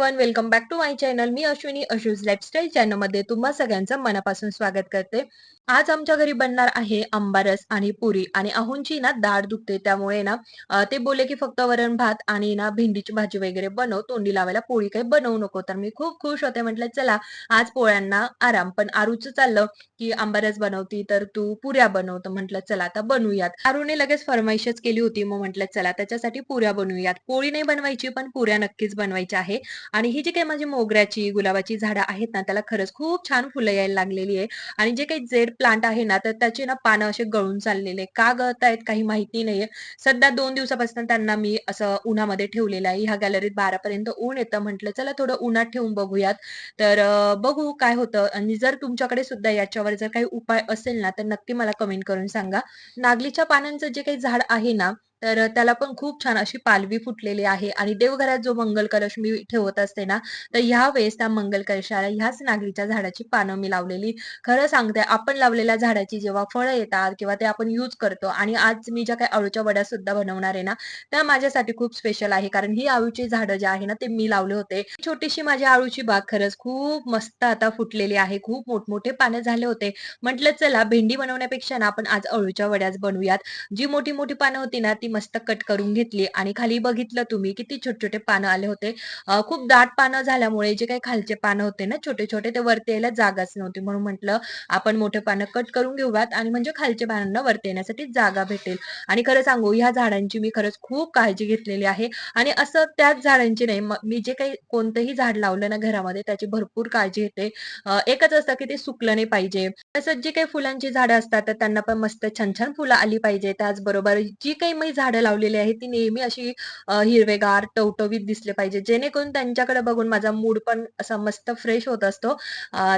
Everyone welcome back to my channel me Ashwini Ashu's lifestyle चॅनलमध्ये तुम्हा सगळ्यांचं मनापासून स्वागत करते. आज आमच्या घरी बनणार आहे आंबारस आणि पुरी. आणि अहुंची ना दाढ दुखते त्यामुळे ना ते बोले की फक्त वरण भात आणि ना भेंडीची भाजी वगैरे बनव तोंडी लावायला पोळी काही बनवू नको. तर मी खूप खुश होते म्हटलं चला आज पोळ्यांना आराम. पण आरूचं चाललं की आंबारस बनवती तर तू पुऱ्या बनवतो म्हटलं चला आता बनवूयात. आरूने लगेच फरमाईशच केली होती मग म्हटलं चला त्याच्यासाठी पुऱ्या बनवूयात. पोळी नाही बनवायची पण पुऱ्या नक्कीच बनवायच्या आहे. आणि ही जी काही माझी मोगऱ्याची गुलाबाची झाडं आहेत ना त्याला खरंच खूप छान फुलं यायला लागलेली आहे. आणि जे काही जेड प्लांट आहे ना तर त्याचे ना पानं असे गळून चाललेले. का गळत आहेत काही माहिती नाहीये. सध्या दोन दिवसापासून त्यांना मी असं उन्हामध्ये ठेवलेलं आहे. ह्या गॅलरीत बारापर्यंत ऊन येतं म्हटलं चला थोडं उन्हात ठेवून बघूयात. तर बघू काय होतं. आणि जर तुमच्याकडे सुद्धा याच्यावर जर काही उपाय असेल ना तर नक्की मला कमेंट करून सांगा. नागलीच्या पानांचं जे काही झाड आहे ना तर त्याला पण खूप छान अशी पालवी फुटलेली आहे. आणि देवघरात जो मंगल कलश मी ठेवत असते ना तर ह्या वेळेस त्या मंगल कलशाला ह्याच नागलीच्या झाडाची पानं मी लावलेली. खरं सांगते आपण लावलेल्या झाडाची जेव्हा फळं येतात किंवा ते आपण यूज करतो आणि आज मी ज्या काही अळूच्या वड्या सुद्धा बनवणार आहे ना त्या माझ्यासाठी खूप स्पेशल आहे. कारण ही आळूची झाडं जे आहे ना ते मी लावले होते. छोटीशी माझी आळूची बाग खरंच खूप मस्त आता फुटलेली आहे. खूप मोठमोठे पानं झाले होते. म्हटलं चला भेंडी बनवण्यापेक्षा ना आपण आज अळूच्या वड्याच बनवूयात. जी मोठी मोठी पानं होती ना ती मस्त कट करून घेतली. आणि खाली बघितलं तुम्ही किती छोटे छोटे पानं आले होते. खूप दाट पानं झाल्यामुळे जे काही खालचे पानं होते ना छोटे छोटे ते वरती यायला जागाच नव्हती. म्हणून म्हटलं आपण मोठे पानं कट करून घेऊयात आणि म्हणजे खालच्या पानांना वरती येण्यासाठी जागा भेटेल. आणि खरं सांगू ह्या झाडांची मी खरंच खूप काळजी घेतलेली आहे. आणि असं त्याच झाडांची नाही मी जे काही कोणतंही झाड लावलं ना घरामध्ये त्याची भरपूर काळजी घेते. एकच असतं की ते सुकलं नाही पाहिजे. तसंच जी काही फुलांची झाडं असतात तर त्यांना पण मस्त छान छान फुलं आली पाहिजे. त्याचबरोबर जी काही मी झाडं लावलेली आहेत ती नेहमी अशी हिरवेगार टवटवीत दिसले पाहिजे. जेणेकरून त्यांच्याकडे बघून माझा मूड पण असा मस्त फ्रेश होत असतो.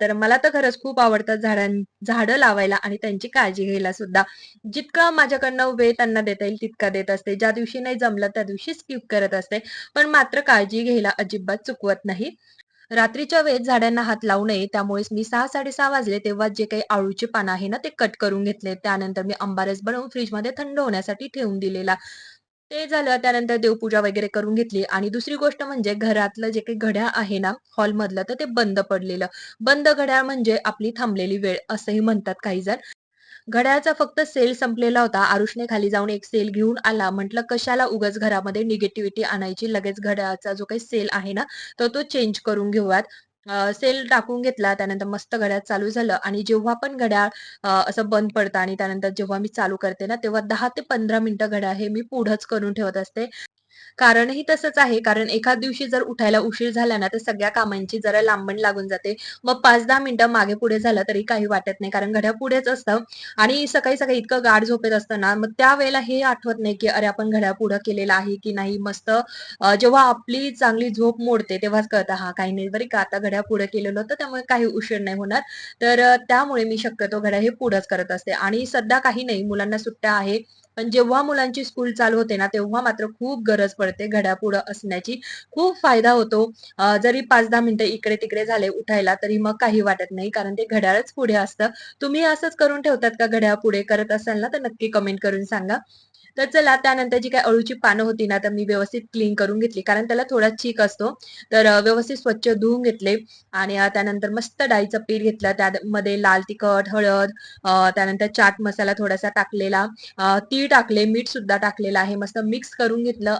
तर मला तर खरंच खूप आवडतं झाडां झाडं लावायला आणि त्यांची काळजी घ्यायला सुद्धा. जितका माझ्याकडनं वेळ त्यांना देता येईल तितका देत असते. ज्या दिवशी नाही जमलं त्या दिवशी स्किप करत असते. पण मात्र काळजी घ्यायला अजिबात चुकवत नाही. रात्रीच्या वेळेत झाडांना हात लावू नये त्यामुळेच मी सहा साडेसहा वाजले तेव्हा जे काही आळूचे पानं आहे ना ते कट करून घेतले. त्यानंतर मी अंबारस बनवून फ्रीजमध्ये थंड होण्यासाठी ठेवून दिलेला. ते झालं त्यानंतर देवपूजा वगैरे करून घेतली. आणि दुसरी गोष्ट म्हणजे घरातलं जे काही घड्याळ आहे ना हॉलमधलं तर ते बंद पडलेलं. बंद घड्याळ म्हणजे आपली थांबलेली वेळ असंही म्हणतात काही जण. घड्याळचा फक्त सेल संपलेला होता. आरुषने खाली जाऊन एक सेल घेऊन आला. म्हटलं कशाला उगाच घरामध्ये निगेटिव्हिटी आणायची? लगेच घड्याळाचा जो काही सेल आहे ना तर तो चेंज करून घेऊयात. सेल टाकून घेतला. त्यानंतर मस्त घड्याळ चालू झालं. आणि जेव्हा पण घड्याळ असं बंद पडतं आणि त्यानंतर जेव्हा मी चालू करते ना तेव्हा दहा ते पंधरा मिनिटं घड्याळ हे मी पुढंच करून ठेवत असते. कारणही तसंच आहे. कारण एखाद दिवशी जर उठायला उशीर झाला ना तर सगळ्या कामांची जरा लांबण लागून जाते. मग पाच दहा मिनिटं मागे पुढे झालं तरी काही वाटत नाही. कारण घड्या पुढेच असतं. आणि सकाळी सकाळी इतकं गाढ झोपेत असतं ना मग त्यावेळेला हे आठवत नाही की अरे आपण घड्या पुढं केलेलं आहे की नाही. मस्त जेव्हा आपली चांगली झोप मोडते तेव्हाच कळतं हा काही नाही बरी का आता घड्या पुढे केलेलं होतं त्यामुळे काही उशीर नाही होणार. तर त्यामुळे मी शक्यतो घड्या हे पुढंच करत असते. आणि सध्या काही नाही. मुलांना सुट्ट्या आहे. पण जेव्हा मुलांची स्कूल चालू होते ना तेव्हा मात्र खूप गरज पडते घड्यापुढं असण्याची. खूप फायदा होतो. जरी पाच दहा मिनिटं इकडे तिकडे झाले उठायला तरी मग काही वाटत नाही कारण ते घड्याळच पुढे असतं. तुम्ही असंच करून ठेवतात का घड्याळ पुढे करत असाल ना तर नक्की कमेंट करून सांगा. तर चला त्यानंतर जी काही अळूची पानं होती ना तर मी व्यवस्थित क्लीन करून घेतली कारण त्याला थोडा चीक असतो. तर व्यवस्थित स्वच्छ धुवून घेतले आणि त्यानंतर मस्त डाळीचं पीठ घेतलं. त्यामध्ये लाल तिखट हळद त्यानंतर चाट मसाला थोडासा टाकलेला. तीळ तीळ टाकले मीठ सुद्धा टाकलेलं आहे मस्त मिक्स करून घेतलं.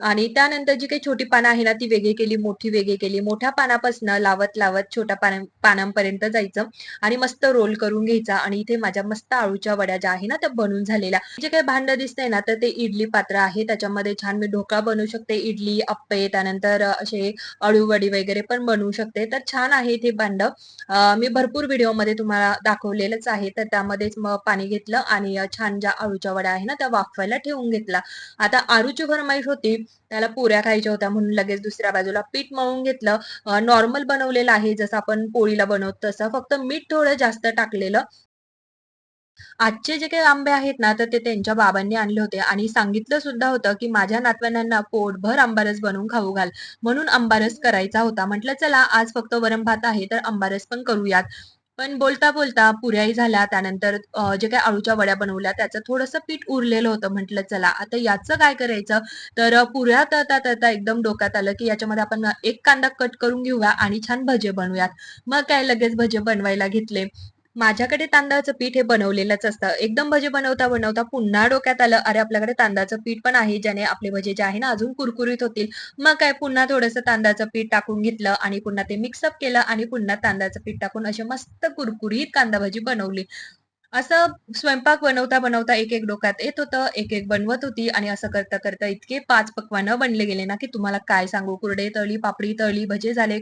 आणि त्यानंतर जी काही छोटी पानं आहे ना ती वेगळी केली मोठी वेगळी केली. मोठ्या पानापासून लावत लावत छोट्या पाना पानांपर्यंत जायचं आणि मस्त रोल करून घ्यायचा. आणि इथे माझ्या मस्त आळूच्या वड्या ज्या आहे ना त्या बनून झालेल्या. जे काही भांड दिसतंय ना तर ते इडली पात्र आहे. त्याच्यामध्ये छान मी ढोकळा बनवू शकते इडली अप्पे त्यानंतर असे अळूवडी वगैरे पण बनवू शकते. तर छान आहे इथे भांड. मी भरपूर व्हिडिओमध्ये तुम्हाला दाखवलेलंच आहे. तर त्यामध्येच पाणी घेतलं आणि छान ज्या आळूच्या वड्या आहे ना त्या वाफवायला ठेवून घेतला. आता आरूची फरमाईश होती त्याला पुऱ्या खायच्या होत्या म्हणून लगेच दुसऱ्या बाजूला पीठ मळून घेतलं. नॉर्मल बनवलेलं आहे जसं आपण पोळीला बनवतो तसं फक्त मीठ थोडं जास्त टाकलेलं. आजचे जे काही आंबे आहेत ना तर ते त्यांच्या बाबांनी आणले होते. आणि सांगितलं सुद्धा होतं की माझ्या नातवंडांना पोटभर आंबारस बनवून खाऊ घाल. म्हणून आंबारस करायचा होता. म्हटलं चला आज फक्त वरण भात आहे तर आंबारस पण करूयात. पण बोलता बोलता पुऱ्याही झाल्या त्यानंतर जे काही आळूच्या वड्या बनवल्या त्याचं थोडंसं पीठ उरलेलं होतं म्हटलं चला आता याचं काय करायचं? तर पुऱ्या तळता तळता एकदम डोक्यात आलं की याच्यामध्ये आपण एक कांदा कट करून घेऊया आणि छान भजे बनवूयात. मग काय लगेच भजे बनवायला घेतले. माझ्याकडे तांदळाचं पीठ हे बनवलेलंच असतं. एकदम भजे बनवता बनवता पुन्हा डोक्यात आलं अरे आपल्याकडे तांदळाचं पीठ पण आहे ज्याने आपले भजे जे आहे ना अजून कुरकुरीत होतील. मग काय पुन्हा थोडंसं तांदळाचं पीठ टाकून घेतलं आणि पुन्हा ते मिक्सअप केलं आणि पुन्हा तांदळाचं पीठ टाकून असे मस्त कुरकुरीत कांदा भजी बनवली. असं स्वयंपाक बनवता बनवता एक एक डोक्यात येत होतं एक एक बनवत होती आणि असं करता करता इतके पाच पक्वानं बनले गेले ना की तुम्हाला काय सांगू? कुरडे तळली पापडी तळली भजे झाले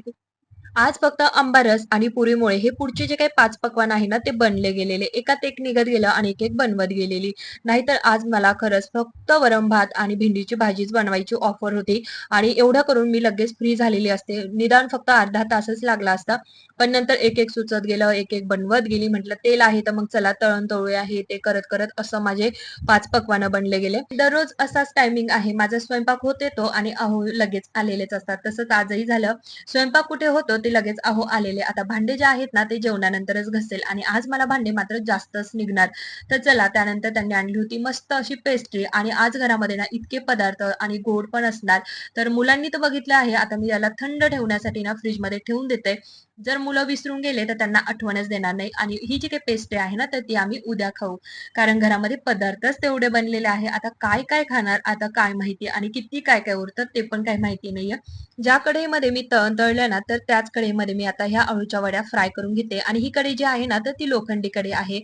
आज फक्त आंबारस आणि पुरीमुळे हे पुढचे जे काही पाच पक्वान आहे ना ते बनले गेलेले. एकात एक निघत गेलं आणि एक एक बनवत गेलेली. नाहीतर आज मला खरंच फक्त वरम भात आणि भेंडीची भाजीच बनवायची ऑफर होती. आणि एवढं करून मी लगेच फ्री झालेली असते. निदान फक्त अर्धा तासच लागला असता. पण नंतर एक एक सुचत गेलं एक एक बनवत गेली. म्हटलं तेल आहे तर मग चला तळण तळूया हे ते करत करत असं माझे पाच पक्वानं बनले गेले. दररोज असाच टायमिंग आहे. माझा स्वयंपाक होत येतो आणि अहो लगेच आलेलेच असतात. तसंच आजही झालं. स्वयंपाक कुठे होतो शेवटी लगेच अहो आलेले. आता भांडे जे आहेत ना ते जेवणानंतरच घसेल आणि आज मला भांडे मात्र जास्तच निघणार. तर चला त्यानंतर त्यांनी आणली होती मस्त अशी पेस्ट्री आणि आज घरामध्ये ना इतके पदार्थ आणि गोड पण असणार. तर मुलांनी तर बघितलं आहे आता मी याला थंड ठेवण्यासाठी ना फ्रीजमध्ये ठेवून देते. जर मुलं विसरून गेले तर त्यांना आठवणच देणार नाही. आणि ही जी काही पेस्ट आहे ना तर ती आम्ही उद्या खाऊ. कारण घरामध्ये पदार्थच तेवढे बनलेले आहे. आता काय काय खाणार आता काय माहिती आणि किती काय काय उरतं ते पण काही माहिती नाहीये. ज्या कढईमध्ये मी तळण तळलं ना तर त्याच कढईमध्ये मी आता ह्या अळूच्या वड्या फ्राय करून घेते. आणि ही कढई जी आहे ना तर ती लोखंडी कढई आहे.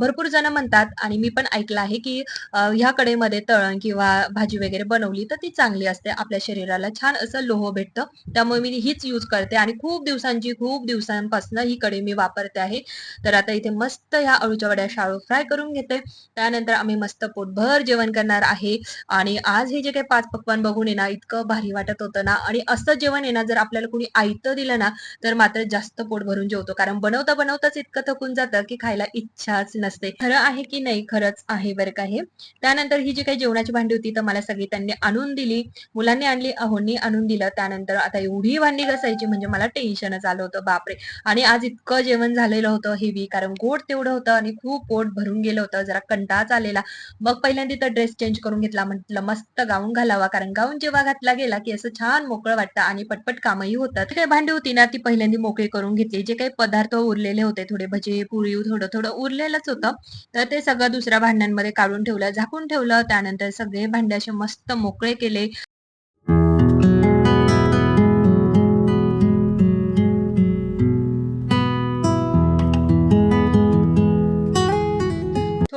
भरपूर जण म्हणतात आणि मी पण ऐकलं आहे की ह्या कढईमध्ये तळण किंवा भाजी वगैरे बनवली तर ती चांगली असते. आपल्या शरीराला छान असं लोह भेटतं. त्यामुळे मी हीच यूज करते. आणि खूप दिवसांची खूप दिवसांपासून ही कडे मी वापरते आहे. तर आता इथे मस्त ह्या अळूच्या वड्या शाळू फ्राय करून घेते. त्यानंतर आम्ही मस्त पोटभर जेवण करणार आहे. आणि आज हे जे काही पाच पक्वान बघून येणार इतकं भारी वाटत होतं ना. आणि असं जेवण येणार जर आपल्याला कुणी आयतं दिलं ना तर मात्र जास्त पोट भरून जेवतो. कारण बनवता बनवताच इतकं थकून जातं की खायला इच्छाच नसते. खरं आहे की नाही? खरंच आहे बरं का हे. त्यानंतर ही जी काही जेवणाची भांडी होती तर मला सगळी त्यांनी आणून दिली. मुलांनी आणली अहोंनी आणून दिलं. त्यानंतर आता एवढी भांडी घसायची म्हणजे मला टेन्शनच आलं होतं बापरे. आणि आज इतकं जेवण झालेलं होतं हेवी कारण गोड तेवढं होतं आणि खूप पोट भरून गेलं होतं जरा कंटाळाच आलेला. मग पहिल्यांदा तर ड्रेस चेंज करून घेतला म्हटलं मस्त गाऊन घालावा कारण गाऊन जेव्हा घातला गेला की असं छान मोकळं वाटतं आणि पटपट कामही होतात. काही भांडी होती ना ती पहिल्यांदा मोकळी करून घेतली. जे काही पदार्थ उरलेले होते थोडे भजे पुरी थोडं थोडं उरलेलंच होतं. तर ते सगळं दुसऱ्या भांड्यांमध्ये काढून ठेवलं झाकून ठेवलं. त्यानंतर सगळे भांडे असे मस्त मोकळे केले.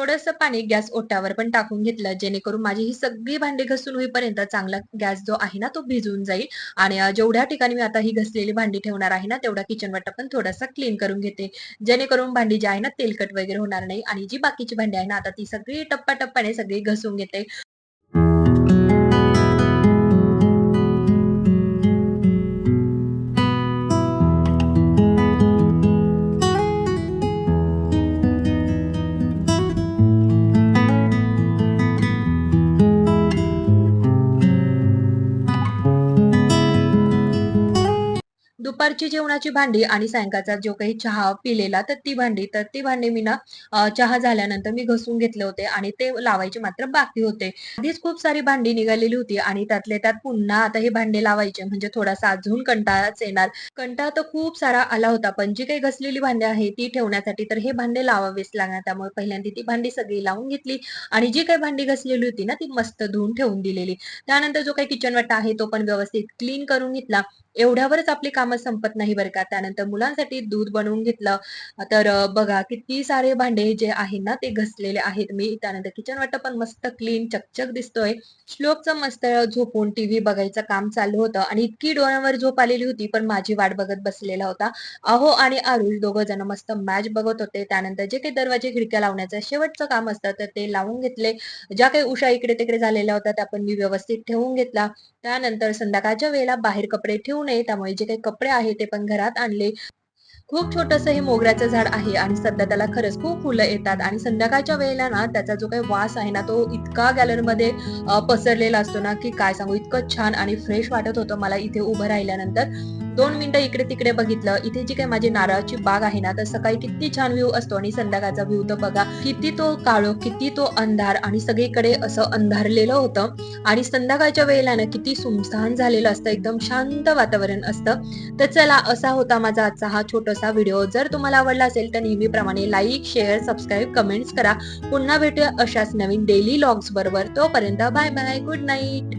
थोडंसं पाणी गॅस ओट्यावर पण टाकून घेतलं जेणेकरून माझी ही सगळी भांडी घसून होईपर्यंत चांगला गॅस जो आहे ना तो भिजून जाईल. आणि जेवढ्या ठिकाणी मी आता ही घसलेली भांडी ठेवणार आहे ना तेवढा किचन वाटा पण थोडासा क्लीन करून घेते. जेणेकरून भांडी जी आहे ना तेलकट वगैरे होणार नाही. आणि जी बाकीची भांडी आहे ना आता ती सगळी टप्प्याटप्प्याने सगळी घसून घेते. दुपारची जेवणाची भांडी आणि सायंकाळचा जो काही चहा पिलेला तर ती भांडी तर ती भांडी मी ना चहा झाल्यानंतर मी घसून घेतले होते आणि ते लावायचे मात्र बाकी होते. आधीच खूप सारी भांडी निघालेली होती आणि त्यातले त्यात पुन्हा आता हे भांडे लावायचे म्हणजे थोडासा अजून कंटाळाच येणार. कंटाळा तर खूप सारा आला होता पण जी काही घसलेली भांडी आहे ती ठेवण्यासाठी तर हे भांडे लावावेच लागणार. त्यामुळे पहिल्यांदा ती भांडी सगळी लावून घेतली आणि जी काही भांडी घसलेली होती ना ती मस्त धुवून ठेवून दिलेली. त्यानंतर जो काही किचन वाटा आहे तो पण व्यवस्थित क्लीन करून घेतला. एवढ्यावरच आपली कामं संपत नाही बरं का. त्यानंतर मुलांसाठी दूध बनवून घेतलं. तर बघा किती सारे भांडे जे आहे ना ते घसलेले आहेत. मी त्यानंतर किचन वाटा पण मस्त क्लीन चकचक दिसतोय. श्लोकचं मस्त झोपून टीव्ही बघायचं काम चालू होतं. आणि इतकी डोळ्यावर झोप आलेली होती पण माझी वाट बघत बसलेला होता. अहो आणि आरुष दोघं जण मस्त मॅच बघत होते. त्यानंतर जे काही दरवाजे खिडक्या लावण्याचं शेवटचं काम असतं तर ते लावून घेतले. ज्या काही उषा इकडे तिकडे झालेल्या होत्या त्या पण मी व्यवस्थित ठेवून घेतला. त्यानंतर संध्याकाळच्या वेळेला बाहेर कपडे ठेवून नये त्यामुळे जे काही कपडे आहे ते पण घरात आणले. खूप छोटस हे मोगऱ्याचं झाड आहे आणि सध्या त्याला खरंच खूप फुलं येतात आणि संध्याकाळच्या वेळेला ना त्याचा जो काही वास आहे ना तो इतका गॅलरीमध्ये पसरलेला असतो ना की काय सांगू इतकं छान आणि फ्रेश वाटत होतं मला इथे उभं राहिल्यानंतर. दोन मिनिटं इकडे तिकडे बघितलं. इथे जी काही माझी नारळाची बाग आहे ना तर सकाळी किती छान व्ह्यू असतो आणि संध्याकाळचा व्ह्यू तर बघा किती तो काळो किती तो अंधार आणि सगळीकडे असं अंधारलेलं होतं. आणि संध्याकाळच्या वेळेला ना किती सुमसान झालेलं असतं एकदम शांत वातावरण असतं. तर चला असा होता माझा आजचा हा छोटासा व्हिडिओ जर तुम्हाला आवडला असेल तर नेहमीप्रमाणे लाईक शेअर सबस्क्राईब कमेंट्स करा. पुन्हा भेटूया अशाच नवीन डेली लॉग्स बरोबर. तोपर्यंत बाय बाय गुड नाईट